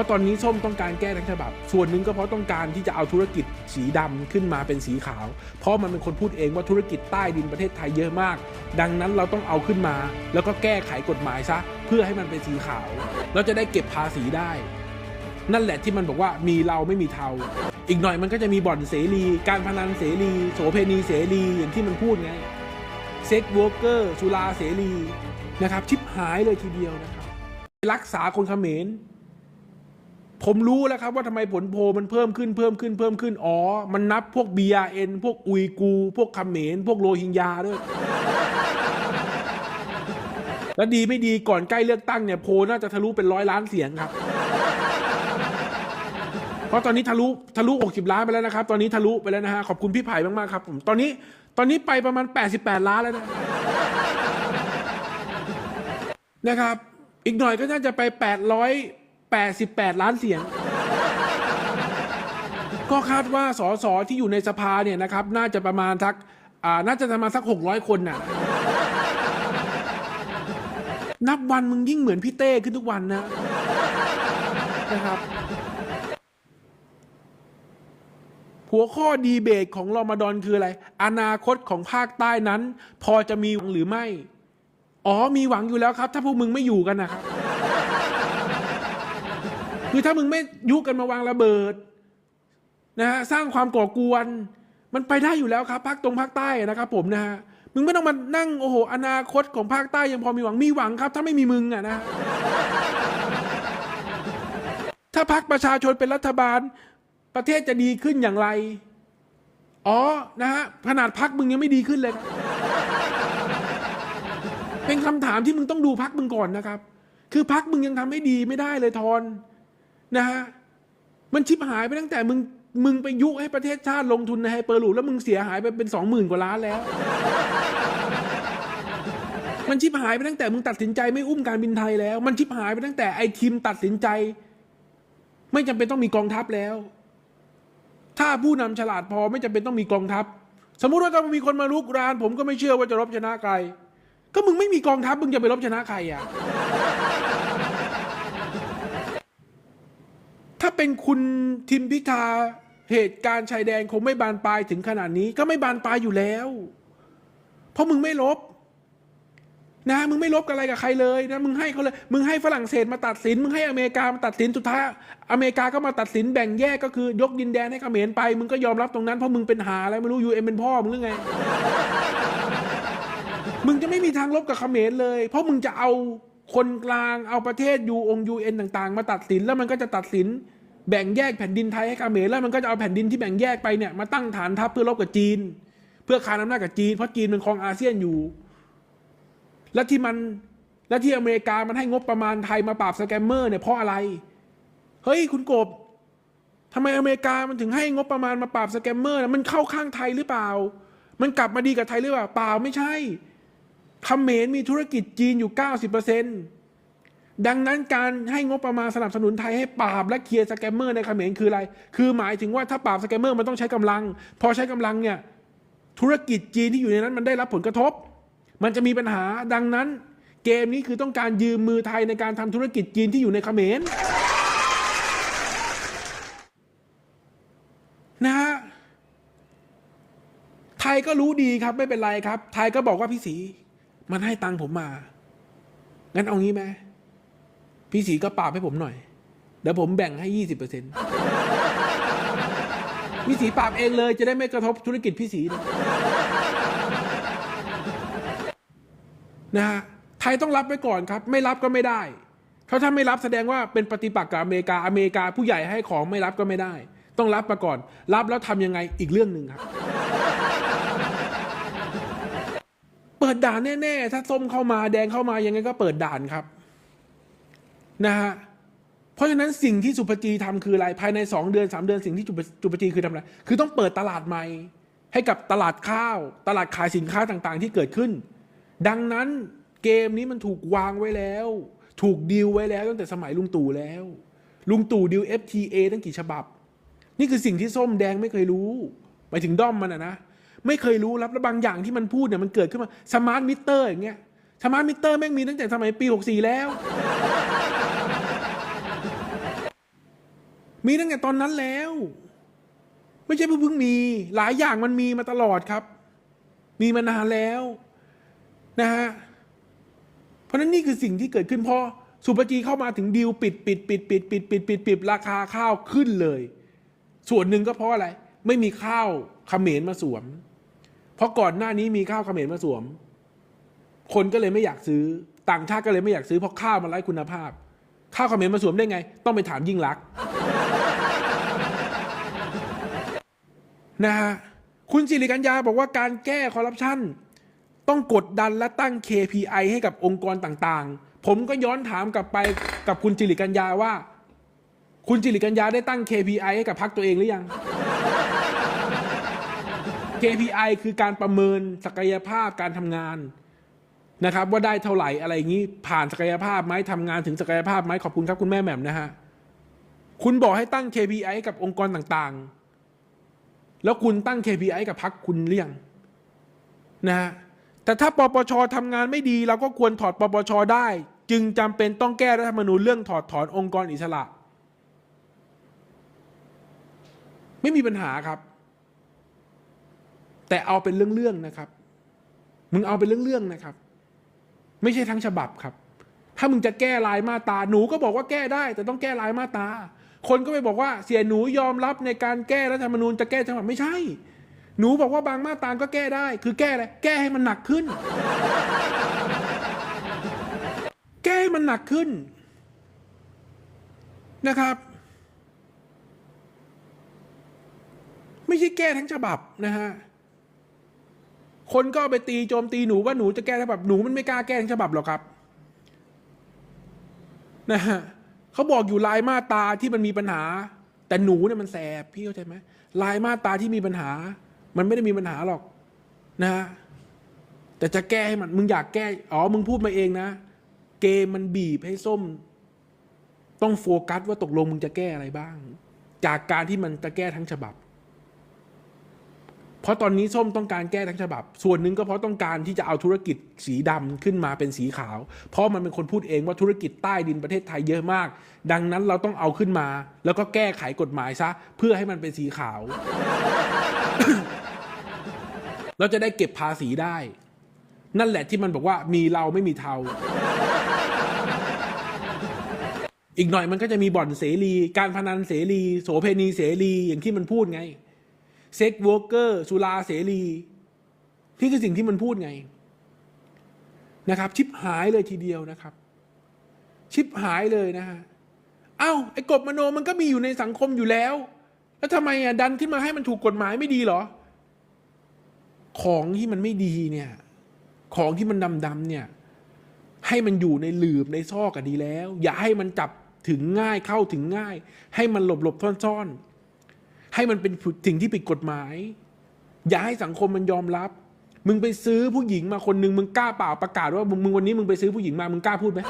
ราะตอนนี้ส้มต้องการแก้ทั้งฉบับ ส่วนหนึ่งก็เพราะต้องการที่จะเอาธุรกิจสีดำขึ้นมาเป็นสีขาว เพราะมันเป็นคนพูดเองว่าธุรกิจใต้ดินประเทศไทยเยอะมาก ดังนั้นเราต้องเอาขึ้นมา แล้วก็แก้ไขกฎหมายซะเพื่อให้มันเป็นสีขาว เราจะได้เก็บภาษีได้ นั่นแหละที่มันบอกว่ามีเราไม่มีเทา อีกหน่อยมันก็จะมีบ่อนเสรี การพนันเสรี โสเพณีเสรีอย่างที่มันพูดไงเซ็กวอร์เกอร์สุราเสรีนะครับชิบหายเลยทีเดียวนะครับรักษาคนเขมร ผมรู้แล้วครับว่าทำไมผลโพมันเพิ่มขึ้นเพิ่มขึ้นเพิ่มขึ้นอ๋อ มันนับพวก BRN พวกอุยกู พวกคเขมรพวกโรฮิงญาด้วย แล้วดีไม่ดีก่อนใกล้เลือกตั้งเนี่ยโพน่าจะทะลุเป็นร้อยล้านเสียงครับ เพราะตอนนี้ทะลุทะลุ60ล้านไปแล้วนะครับ ตอนนี้ทะลุไปแล้วนะฮะขอบคุณพี่ไผ่มากๆครับผมตอนนี้ตอนนี้ไปประมาณ 88 ล้านแล้วนะนะครับ อีกหน่อยก็น่าจะไป 800 88 ล้านเสียง ก็คาดว่าสสที่อยู่ในสภาเนี่ยนะครับ น่าจะประมาณสักอ่าน่าจะประมาณสัก 600 คนน่ะ นับวันมึงยิ่งเหมือนพี่เต้ขึ้นทุกวันนะนะครับ หัวข้อดีเบตของรอมฎอนคืออะไร อนาคตของภาคใต้นั้น พอจะมีหวังหรือไม่ อ๋อมีหวังอยู่แล้วครับ ถ้าพวกมึงไม่อยู่กันนะครับ คือถ้ามึงไม่ยุกันมาวางระเบิดนะฮะสร้างความก่อกวน มันไปได้อยู่แล้วครับภาคตรงภาคใต้นะครับ ผมนะฮะมึงไม่ต้องมานั่งโอ้โหอนาคตของภาคใต้ยังพอมีหวังมีหวังครับ ถ้าไม่มีมึงอะนะ ถ้าพักประชาชนเป็นรัฐบาล ประเทศจะดีขึ้นอย่างไร อ๋อนะฮะขนาดพักมึงยังไม่ดีขึ้นเลย เป็นคำถามที่มึงต้องดูพักมึงก่อนนะครับ คือพักมึงยังทำให้ดีไม่ได้เลยทอน นะฮะมันชิบหายไปตั้งแต่มึงมึงไปยุให้ประเทศชาติลงทุนในไฮเปอร์ลูปแล้วมึงเสียหายไปเป็นสองหมื่นกว่าล้านแล้ว มันชิบหายไปตั้งแต่มึงตัดสินใจไม่อุ้มการบินไทยแล้ว มันชิบหายไปตั้งแต่ไอทีมตัดสินใจ ไม่จำเป็นต้องมีกองทัพแล้ว ถ้าผู้นำฉลาดพอไม่จำเป็นต้องมีกองทัพ สมมุติว่าถ้ามีคนมาลุกราน ผมก็ไม่เชื่อว่าจะรบชนะใคร ก็มึงไม่มีกองทัพมึงจะไปรบชนะใครอะ ถ้า เป็นคุณทิมพิธาเหตุการณ์ชายแดนคงไม่บานปลายถึงขนาดนี้ ก็ไม่บานปลายอยู่แล้ว เพราะมึงไม่ลบ นะ มึงไม่ลบกับอะไรกับใครเลยนะมึงให้เขาเลยมึงให้ฝรั่งเศสมาตัดสิน มึงให้อเมริกามาตัดสินสุดท้ายอเมริกาก็มาตัดสินแบ่งแยกก็คือยกดินแดนให้เขมรไป มึงก็ยอมรับตรงนั้นเพราะมึงเป็นหาอะไรไม่รู้ยูเอ็มเป็นพ่อมึงหรือไงมึงจะไม่มีทางลบกับเขมรเลย เพราะมึงจะเอาคนกลางเอาประเทศยูองยูเอ็นต่าง ๆ มาตัดสินแล้วมันก็จะตัดสิน แบ่งแยกแผ่นดินไทยให้เขมรแล้วมันก็จะเอาแผ่นดินที่แบ่งแยกไปเนี่ยมาตั้งฐานทัพเพื่อรบกับจีน เพื่อคานอำนาจกับจีนเพราะจีนเป็นครองอาเซียนอยู่ และที่มันและที่อเมริกามันให้งบประมาณไทยมาปราบสแกมเมอร์เนี่ยเพราะอะไร เฮ้ยคุณกบทำไมอเมริกามันถึงให้งบประมาณมาปราบสแกมเมอร์นะมันเข้าข้างไทยหรือเปล่า มันกลับมาดีกับไทยหรือเปล่าเปล่าไม่ใช่เขมรมีธุรกิจจีนอยู่ 90% ดังนั้นการให้งบประมาณสนับสนุนไทยให้ปราบและเคลียร์สแกมเมอร์ในเขมรคืออะไร คือหมายถึงว่าถ้าปราบสแกมเมอร์มันต้องใช้กำลัง พอใช้กำลังเนี่ยธุรกิจจีนที่อยู่ในนั้นมันได้รับผลกระทบ มันจะมีปัญหาดังนั้น เกมนี้คือต้องการยืมมือไทยในการทำธุรกิจจีนที่อยู่ในเขมรนะฮะไทยก็รู้ดีครับไม่เป็นไรครับ ไทยก็บอกว่าพี่สี มันให้ตังค์ผมมา งั้นเอางี้ไหม พี่สีก็ปราบให้ผมหน่อยเดี๋ยวผมแบ่งให้ยี่สิบเปอร์เซ็นต์พี่สีปราบเองเลย จะได้ไม่กระทบธุรกิจพี่สีนะฮะไทยต้องรับไว้ก่อนครับ ไม่รับก็ไม่ได้เพราะถ้าไม่รับแสดงว่าเป็นปฏิปักษ์กับอเมริกาอเมริกาผู้ใหญ่ให้ของไม่รับก็ไม่ได้ ต้องรับมาก่อน รับแล้วทำยังไงอีกเรื่องหนึ่งครับ เปิดด่านแน่ๆถ้าส้มเข้ามาแดงเข้ามายังไงก็เปิดด่านครับ นะฮะเพราะฉะนั้นสิ่งที่สุภจีทำคืออะไรภายในสองเดือนสามเดือนสิ่งที่จุปจุปจีคือทำอะไรคือต้องเปิดตลาดใหม่ ให้กับตลาดข้าว ตลาดขายสินค้าต่างๆ ที่เกิดขึ้น ดังนั้นเกมนี้มันถูกวางไว้แล้ว ถูกดีลไว้แล้วตั้งแต่สมัยลุงตู่แล้ว ลุงตู่ดีล FTA ตั้งกี่ฉบับ นี่คือสิ่งที่ส้มแดงไม่เคยรู้ไปถึงด้อมมันอะนะไม่เคยรู้รับแล้วบางอย่างที่มันพูดเนี่ยมันเกิดขึ้นมาสมาร์ทมิเตอร์อย่างเงี้ยสมาร์ทมิเตอร์แม่งมีตั้งแต่สมัยปี 64 แล้ว มีตั้งแต่ตอนนั้นแล้ว ไม่ใช่เพิ่งมี หลายอย่างมันมีมาตลอดครับ มีมานานแล้วนะฮะเพราะนั้นนี่คือสิ่งที่เกิดขึ้นพอสุปจีเข้ามาถึงดีลปิดปิดปิดปิดปิดปิดปิดปิดราคาข้าวขึ้นเลย ส่วนหนึ่งก็เพราะอะไร ไม่มีข้าวเขมรมาสวม เพราะก่อนหน้านี้มีข้าวเขมรมาสวม คนก็เลยไม่อยากซื้อ ต่างชาติก็เลยไม่อยากซื้อเพราะข้าวมันไร้คุณภาพ ข้าวเขมรมาสวมได้ไง ต้องไปถามยิ่งรักษ นะฮะคุณสิริกัญญาบอกว่าการแก้คอร์รัปชันต้องกดดันและตั้ง KPI ให้กับองค์กรต่างๆ ผมก็ย้อนถามกลับไปกับคุณจิริกัญญาว่า คุณจิริกัญญาได้ตั้ง KPI ให้กับพรรคตัวเองหรือยัง KPI คือการประเมินศักยภาพการทำงานนะครับ ว่าได้เท่าไหร่อะไรอย่างนี้ ผ่านศักยภาพไหมทำงานถึงศักยภาพไหมขอบคุณครับคุณแม่แหม่มนะฮะคุณบอกให้ตั้ง KPI ให้กับองค์กรต่างๆ แล้วคุณตั้ง KPI กับพักคุณหรือยังนะฮะแต่ถ้าปปชทำงานไม่ดี เราก็ควรถอดปปชได้ จึงจำเป็นต้องแก้รัฐธรรมนูญเรื่องถอดถอนองค์กรอิสระ ไม่มีปัญหาครับ แต่เอาเป็นเรื่องๆนะครับ มึงเอาเป็นเรื่องๆนะครับ ไม่ใช่ทั้งฉบับครับ ถ้ามึงจะแก้ลายมาตา หนูก็บอกว่าแก้ได้ แต่ต้องแก้ลายมาตา คนก็ไปบอกว่าเสียหนูยอมรับในการแก้รัฐธรรมนูญจะแก้ฉบับไม่ใช่ หนูบอกว่าบางมาตราก็แก้ได้ คือแก้อะไรแก้ให้มันหนักขึ้น แก้ให้มันหนักขึ้นนะครับ ไม่ใช่แก้ทั้งฉบับนะฮะคนก็ไปตีโจมตีหนูว่าหนูจะแก้ฉบับหนูมันไม่กล้าแก้ทั้งฉบับหรอกครับนะฮะ เขาบอกอยู่ลายมาตาที่มันมีปัญหา แต่หนูเนี่ยมันแสบพี่เข้าใจไหมลายมาตาที่มีปัญหา มันไม่ได้มีปัญหาหรอกนะฮะแต่จะแก้ให้มัน มึงอยากแก้ อ๋อ มึงพูดมาเองนะ เกมมันบีบให้ส้ม ต้องโฟกัสว่าตกลงมึงจะแก้อะไรบ้าง จากการที่มันจะแก้ทั้งฉบับ เพราะตอนนี้ส้มต้องการแก้ทั้งฉบับ ส่วนหนึ่งก็เพราะต้องการที่จะเอาธุรกิจสีดำขึ้นมาเป็นสีขาว เพราะมันเป็นคนพูดเองว่าธุรกิจใต้ดินประเทศไทยเยอะมาก ดังนั้นเราต้องเอาขึ้นมา แล้วก็แก้ไขกฎหมายซะ เพื่อให้มันเป็นสีขาว เราจะได้เก็บภาษีได้ นั่นแหละที่มันบอกว่ามีเราไม่มีเทาอีกหน่อยมันก็จะมีบ่อนเสรี การพนันเสรี โสเพณีเสรีอย่างที่มันพูดไง เซ็กวอร์เกอร์สุราเสรีนี่คือสิ่งที่มันพูดไงนะครับ ชิบหายเลยทีเดียวนะครับ ชิบหายเลยนะฮะเอ้าไอ้กบมโนมันก็มีอยู่ในสังคมอยู่แล้ว แล้วทำไมอะดันขึ้นมาให้มันถูกกฎหมายไม่ดีเหรอ ของที่มันไม่ดีเนี่ย ของที่มันดำๆเนี่ย ให้มันอยู่ในหลืบในซอกก็ดีแล้ว อย่าให้มันจับถึงง่ายเข้าถึงง่าย ให้มันหลบหลบซ่อนๆ ให้มันเป็นสิ่งที่ผิดกฎหมาย อย่าให้สังคมมันยอมรับ มึงไปซื้อผู้หญิงมาคนหนึ่งมึงกล้าเปล่าประกาศว่ามึงวันนี้มึงไปซื้อผู้หญิงมามึงกล้าพูดไหม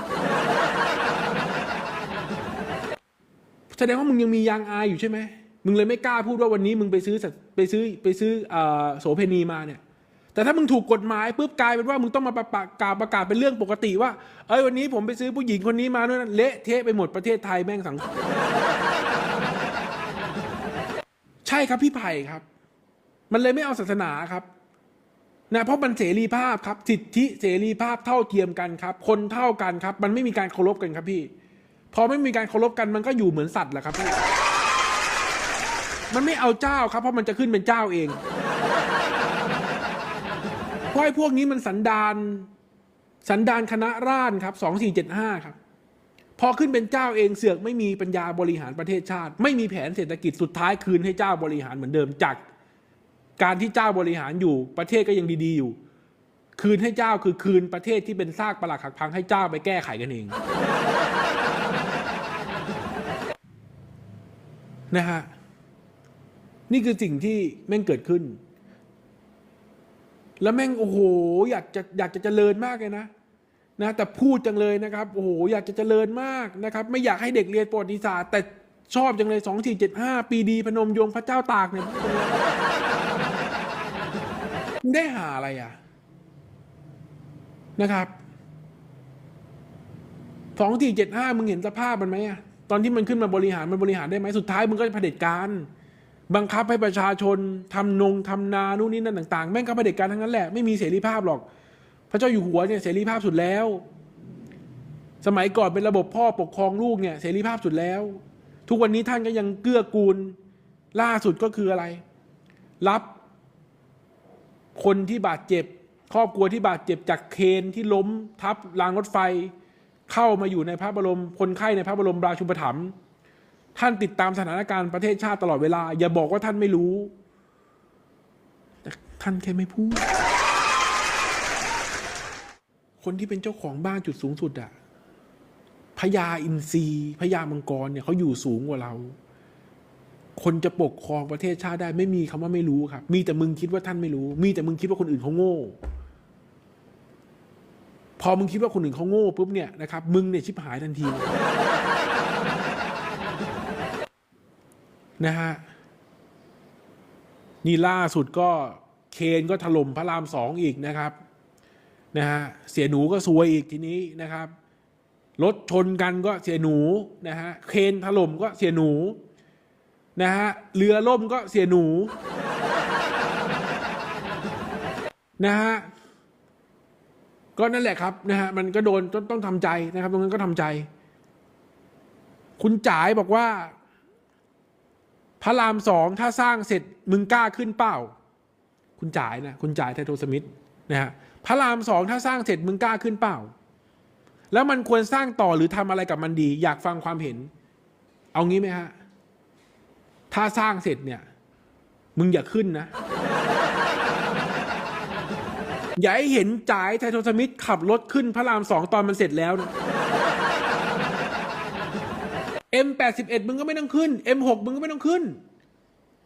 แสดงว่ามึงยังมียางอายอยู่ใช่ไหมมึงเลยไม่กล้าพูดว่าวันนี้มึงไปซื้อไปซื้อไปซื้อเอ่อโสเพณีมาเนี่ย แต่ถ้ามึงถูกกฎหมายปุ๊บกลายเป็นว่ามึงต้องมาประประกาศประกาศเป็นเรื่องปกติว่า เอ้ยวันนี้ผมไปซื้อผู้หญิงคนนี้มาด้วยนะเละเทะไปหมดประเทศไทยแม่งสังคม ใช่ครับพี่ไผ่ครับ มันเลยไม่เอาศาสนาครับนะเพราะมันเสรีภาพครับ สิทธิเสรีภาพเท่าเทียมกันครับ คนเท่ากันครับ มันไม่มีการเคารพกันครับพี่พอไม่มีการเคารพกันมันก็อยู่เหมือนสัตว์แหละครับพี่มันไม่เอาเจ้าครับ เพราะมันจะขึ้นเป็นเจ้าเองเพราะไอ้พวกนี้มันสันดานสันดานคณะร่านครับสองสี่เจ็ดห้าครับ พอขึ้นเป็นเจ้าเองเสือกไม่มีปัญญาบริหารประเทศชาติ ไม่มีแผนเศรษฐกิจสุดท้ายคืนให้เจ้าบริหารเหมือนเดิมจาก การที่เจ้าบริหารอยู่ประเทศก็ยังดีๆอยู่ คืนให้เจ้าคือคืนประเทศที่เป็นซากปรักหักพังให้เจ้าไปแก้ไขกันเองนะฮะนี่คือสิ่งที่แม่งเกิดขึ้น แล้วแม่งโอ้โห อยากจะอยากจะเจริญมากเลยนะ นะแต่พูดจังเลยนะครับโอ้โหอยากจะเจริญมากนะครับไม่อยากให้เด็กเรียนประวัติศาสตร์แต่ชอบจังเลยสองสี่เจ็ดห้าปีดีพนมยงพระเจ้าตากเนี่ยมึงได้หาอะไรอะนะครับสองสี่เจ็ดห้ามึงเห็นสภาพมันไหมอะตอนที่มันขึ้นมาบริหารมันบริหารได้ไหมสุดท้ายมึงก็จะเผด็จการบังคับให้ประชาชนทำนงทำนานู่นนี่นั่นต่างๆ แม่งก็เผด็จการทั้งนั้นแหละไม่มีเสรีภาพหรอก พระเจ้าอยู่หัวเนี่ยเสรีภาพสุดแล้ว สมัยก่อนเป็นระบบพ่อปกครองลูกเนี่ยเสรีภาพสุดแล้ว ทุกวันนี้ท่านก็ยังเกื้อกูลล่าสุดก็คืออะไร รับคนที่บาดเจ็บ ครอบครัวที่บาดเจ็บจากเคนที่ล้มทับรางรถไฟ เข้ามาอยู่ในพระบรมคนไข้ในพระบรมราชูปถัมภ์ท่านติดตามสถานการณ์ประเทศชาติตลอดเวลา อย่าบอกว่าท่านไม่รู้ แต่ท่านแค่ไม่พูด คนที่เป็นเจ้าของบ้านจุดสูงสุดอะพญาอินทรีพญามังกรเนี่ยเขาอยู่สูงกว่าเรา คนจะปกครองประเทศชาติได้ ไม่มีคำว่าไม่รู้ครับ มีแต่มึงคิดว่าท่านไม่รู้ มีแต่มึงคิดว่าคนอื่นเขาโง่ พอมึงคิดว่าคนอื่นเขาโง่ปุ๊บเนี่ยนะครับมึงเนี่ยชิบหายทันทีนะฮะนี่ล่าสุดก็เคนก็ถล่มพระรามสองอีกนะครับ นะฮะเสียหนูก็ซวยอีกทีนี้นะครับรถชนกันก็เสียหนูนะฮะเคนถล่มก็เสียหนูนะฮะเรือล่มก็เสียหนูนะฮะก็นั่นแหละครับนะฮะมันก็โดนต้องต้องทำใจนะครับ ตรงนั้นก็ทำใจ คุณจ๋ายบอกว่า พระรามสองถ้าสร้างเสร็จมึงกล้าขึ้นเป้าคุณจ่ายนะ คุณจ่ายไทโทสมิธนะฮะ พระรามสองถ้าสร้างเสร็จมึงกล้าขึ้นเป้าแล้วมันควรสร้างต่อหรือทำอะไรกับมันดี อยากฟังความเห็น เอางี้ไหมฮะ ถ้าสร้างเสร็จเนี่ย มึงอย่าขึ้นนะ อย่าให้เห็นจ่ายไทโทสมิธขับรถขึ้นพระรามสองตอนมันเสร็จแล้วนะ M81 มึงก็ไม่ต้องขึ้น M6 มึงก็ไม่ต้องขึ้น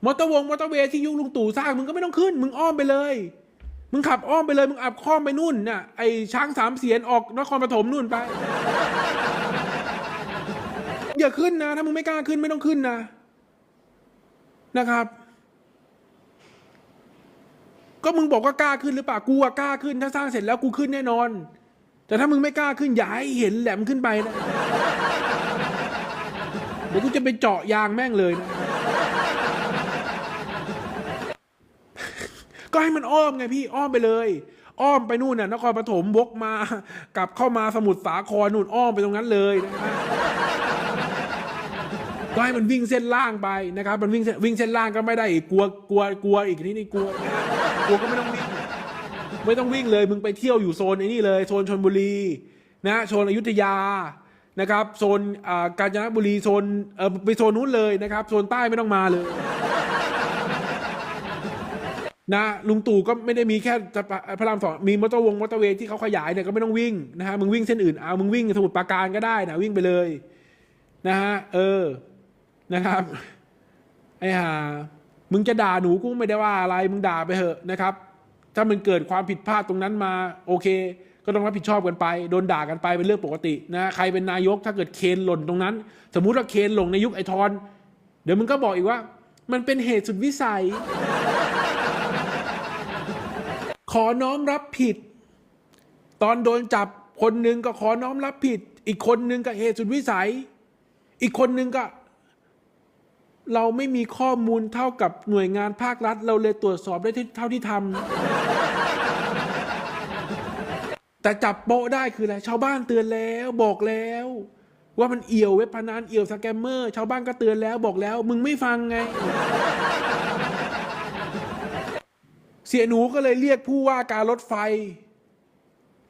มอเตอร์วงมอเตอร์เวย์ที่ยุคลุงตู่สร้างมึงก็ไม่ต้องขึ้น มึงอ้อมไปเลย มึงขับอ้อมไปเลยมึงอับข้อมไปนู่นน่ะไอช้างสามเสียนออกนครปฐมนู่นไป อย่าขึ้นนะ ถ้ามึงไม่กล้าขึ้นไม่ต้องขึ้นนะนะครับ ก็มึงบอกว่ากล้าขึ้นหรือเปล่ากูอะกล้าขึ้น ถ้าสร้างเสร็จแล้วกูขึ้นแน่นอน แต่ถ้ามึงไม่กล้าขึ้นอย่าให้เห็นแหลมขึ้นไปนะเดี๋ยวกูจะไปเจาะยางแม่งเลยนะ ก็ให้มันอ้อมไงพี่อ้อมไปเลย อ้อมไปนู่นน่ะนครปฐมวกมา กลับเข้ามาสมุทรสาครนู่นอ้อมไปตรงนั้นเลยนะฮะก็ให้มันวิ่งเส้นล่างไปนะครับ มันวิ่งวิ่งเส้นล่างก็ไม่ได้อีกกลัวกลัวกลัวอีกนี่นี่กลัวกลัวก็ไม่ต้องวิ่งไม่ต้องวิ่งเลยมึงไปเที่ยวอยู่โซนไอ้นี่เลย โซนชนบุรีนะโซนอยุธยานะครับ โซนกาญจนบุรีโซนเออไปโซนนู้นเลยนะครับ โซนใต้ไม่ต้องมาเลย นะลุงตู่ก็ไม่ได้มีแค่พระรามสองมีมอเตอร์วงมอเตอร์เวย์ที่เขาขยายเนี่ยก็ไม่ต้องวิ่งนะฮะมึงวิ่งเส้นอื่นเอามึงวิ่งสมุทรปราการก็ได้นะวิ่งไปเลยนะฮะเออนะครับไอ้ห่ามึงจะด่าหนูกูไม่ได้ว่าอะไร มึงด่าไปเถอะนะครับ ถ้ามันเกิดความผิดพลาดตรงนั้นมา โอเค ก็ต้องรับผิดชอบกันไป โดนด่ากันไปเป็นเรื่องปกตินะใครเป็นนายกถ้าเกิดเคนหล่นตรงนั้น สมมุติว่าเคนหลงในยุคไอทอน เดี๋ยวมึงก็บอกอีกว่า มันเป็นเหตุสุดวิสัย ขอน้อมรับผิด ตอนโดนจับคนหนึ่งก็ขอน้อมรับผิด อีกคนหนึ่งก็เหตุสุดวิสัย อีกคนหนึ่งก็ เราไม่มีข้อมูลเท่ากับหน่วยงานภาครัฐ เราเลยตรวจสอบได้เท่าที่ทำแต่จับโปะได้คืออะไรชาวบ้านเตือนแล้วบอกแล้ว ว่ามันเอี่ยวเว็บพนันเอี่ยวสแกมเมอร์ ชาวบ้านก็เตือนแล้วบอกแล้ว มึงไม่ฟังไง เสียหนูก็เลยเรียกผู้ว่าการรถไฟ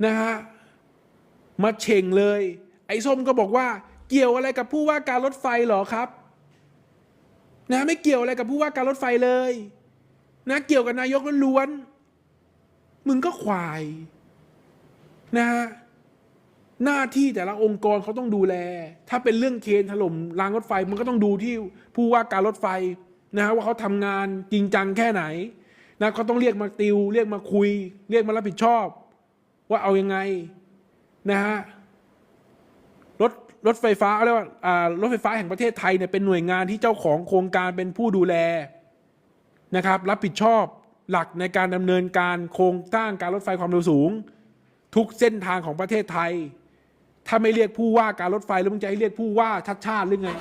นะฮะมาเช่งเลย ไอ้ส้มก็บอกว่า เกี่ยวอะไรกับผู้ว่าการรถไฟเหรอครับ นะไม่เกี่ยวอะไรกับผู้ว่าการรถไฟเลย นะเกี่ยวกับนายกล้วนมึงก็ควายนะฮะหน้าที่แต่ละองค์กรเขาต้องดูแล ถ้าเป็นเรื่องเคนถล่มรางรถไฟมันก็ต้องดูที่ผู้ว่าการรถไฟนะฮะว่าเขาทำงานจริงจังแค่ไหน นะเขาต้องเรียกมาติว เรียกมาคุย เรียกมารับผิดชอบ ว่าเอายังไงนะฮะรถรถไฟฟ้าเรียกว่าอ่ารถไฟฟ้าแห่งประเทศไทยเนี่ยเป็นหน่วยงานที่เจ้าของโครงการเป็นผู้ดูแลนะครับ รับผิดชอบหลักในการดำเนินการโครงสร้างการรถไฟความเร็วสูง ทุกเส้นทางของประเทศไทย ถ้าไม่เรียกผู้ว่าการรถไฟแล้วมึงจะให้เรียกผู้ว่าชัดชาติหรือไง